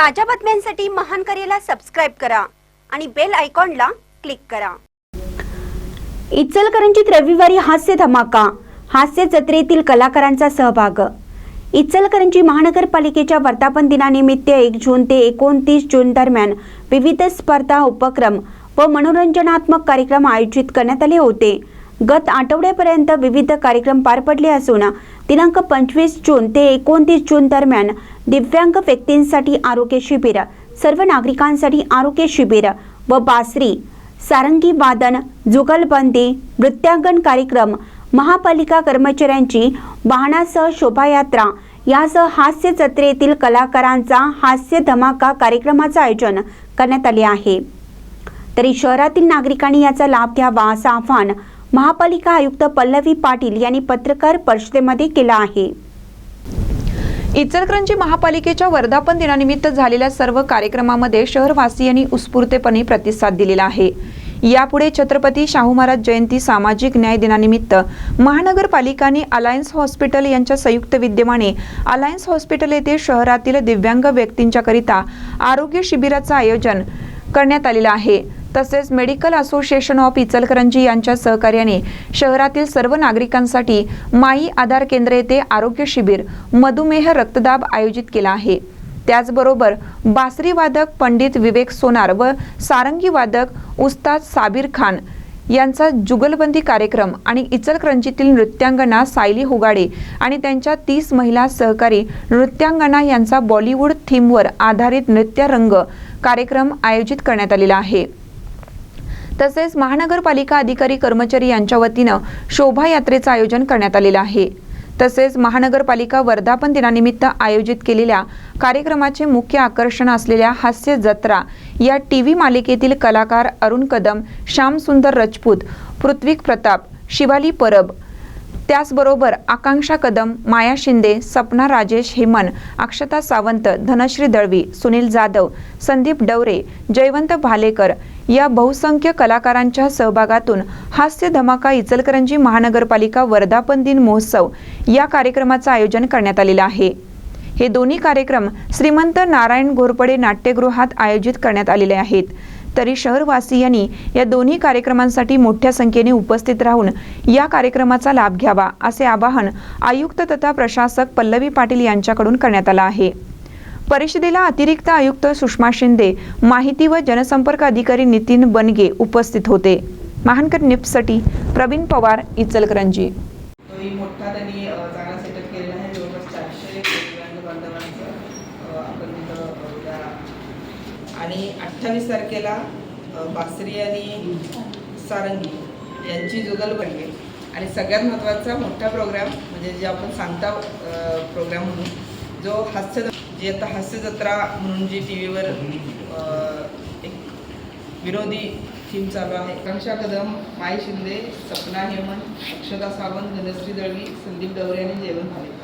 ताज्या बातम्यांसाठी महान करेला सबस्क्राईब करा आणि बेल आयकॉनला क्लिक करा. इचलकरंजीत रविवारी हास्य धमाका हास्य जत्रेतील कलाकारांचा सहभाग. इचलकरंजी महानगरपालिकेच्या वर्धापन दिनानिमित्त एक जून ते एकोणतीस जून दरम्यान विविध स्पर्धा उपक्रम व मनोरंजनात्मक कार्यक्रम आयोजित करण्यात आले होते. गत आठवड्यापर्यंत विविध कार्यक्रम पार पडले असून दिनांक पंचवीस जून ते एकोणतीस जून दरम्यान दिव्यांग व्यक्तींसाठी आरोग्य शिबिर सर्व नागरिकांसाठी आरोग्य शिबिर व बासरी सारंगी वादन जुगलबंदी नृत्यांगण कार्यक्रम महापालिका कर्मचाऱ्यांची वाहनासह शोभायात्रा यासह हास्य जत्रेतील कलाकारांचा हास्य धमाका कार्यक्रमाचं आयोजन करण्यात आले आहे. तरी शहरातील नागरिकांनी याचा लाभ घ्यावा असं आव्हान महापालिका आयुक्त पल्लवी पाटील यांनी पत्रकार परिषदेमध्ये केला आहे. इचलकरंजी महापालिकेच्या वर्धापन दिनानिमित्त झालेल्या सर्व कार्यक्रमामध्ये शहरवासियांनी उत्स्फूर्तपणे प्रतिसाद दिलेला आहे. यापुढे छत्रपती शाहू महाराज जयंती सामाजिक न्याय दिनानिमित्त महानगरपालिकाने अलायन्स हॉस्पिटल यांच्या संयुक्त विद्यमाने अलायन्स हॉस्पिटल येथे शहरातील दिव्यांग व्यक्तींच्याकरिता आरोग्य शिबिराचं आयोजन करण्यात आलेलं आहे. तसेच मेडिकल असोसिएशन ऑफ इचलकरंजी यांच्या सहकार्याने शहरातील सर्व नागरिकांसाठी माई आधार केंद्र येथे आरोग्य शिबिर मधुमेह रक्तदाब आयोजित केला आहे. त्याचबरोबर बासरी वादक पंडित विवेक सोनार व सारंगी वादक उस्ताद साबीर खान यांचा जुगलबंदी कार्यक्रम आणि इचलकरंजीतील नृत्यांगना सायली हुगाडे आणि त्यांच्या तीस महिला सहकारी नृत्यांगना यांचा बॉलिवूड थीमवर आधारित नृत्यरंग कार्यक्रम आयोजित करण्यात आलेला आहे. तसेच महानगरपालिका अधिकारी कर्मचारी यांच्या वतीनं शोभायात्रेचं आयोजन करण्यात आलेलं आहे. तसेच महानगरपालिका वर्धापन दिनानिमित्त आयोजित केलेल्या कार्यक्रमाचे मुख्य आकर्षण असलेल्या हास्य जत्रा या टी व्ही मालिकेतील कलाकार अरुण कदम श्यामसुंदर रजपूत पृथ्वीक प्रताप शिवाली परब त्याचबरोबर आकांक्षा कदम माया शिंदे सपना राजेश हेमन अक्षता सावंत धनश्री दळवी सुनील जाधव संदीप डवरे जयवंत भालेकर या बहुसंख्य कलाकारांच्या सहभागातून हास्य धमाका इचलकरंजी महानगरपालिका वर्धापन दिन महोत्सव या कार्यक्रमाचं आयोजन करण्यात आलेलं आहे. हे दोन्ही कार्यक्रम श्रीमंत नारायण घोरपडे नाट्यगृहात आयोजित करण्यात आलेले आहेत. तरी शहरवासियांनी या दोन्ही कार्यक्रमांसाठी मोठ्या संख्येने उपस्थित राहून या कार्यक्रमाचा लाभ घ्यावा असे आवाहन आयुक्त तथा प्रशासक पल्लवी पाटील यांच्याकडून करण्यात आलं आहे. परिषदेला अतिरिक्त आयुक्त सुषमा शिंदे माहिती व जनसंपर्क अधिकारी नितीन बनगे उपस्थित होते. महानकर निप्ससाठी प्रवीण पवार इचलकरंजी. मोठा त्यांनी चांगला सेटअप केलेला आहे. जवळपास चारशे दिव्यांग बांधवांचं आपण तिथं आणि अठ्ठावीस तारखेला बासरी आणि सारंगी यांची जुगल बनली. आणि सगळ्यात महत्त्वाचा मोठा प्रोग्राम म्हणजे जे आपण सांगता प्रोग्राम म्हणून जो हास्य जी आता हास्य जत्रा म्हणून जी टी व्हीवर एक विरोधी थीम चालू आहे. आकांक्षा कदम माई शिंदे सपना हेमंत अक्षता सावंत धनश्री दळवी संदीप डवरे आणि जेवण भालेकर.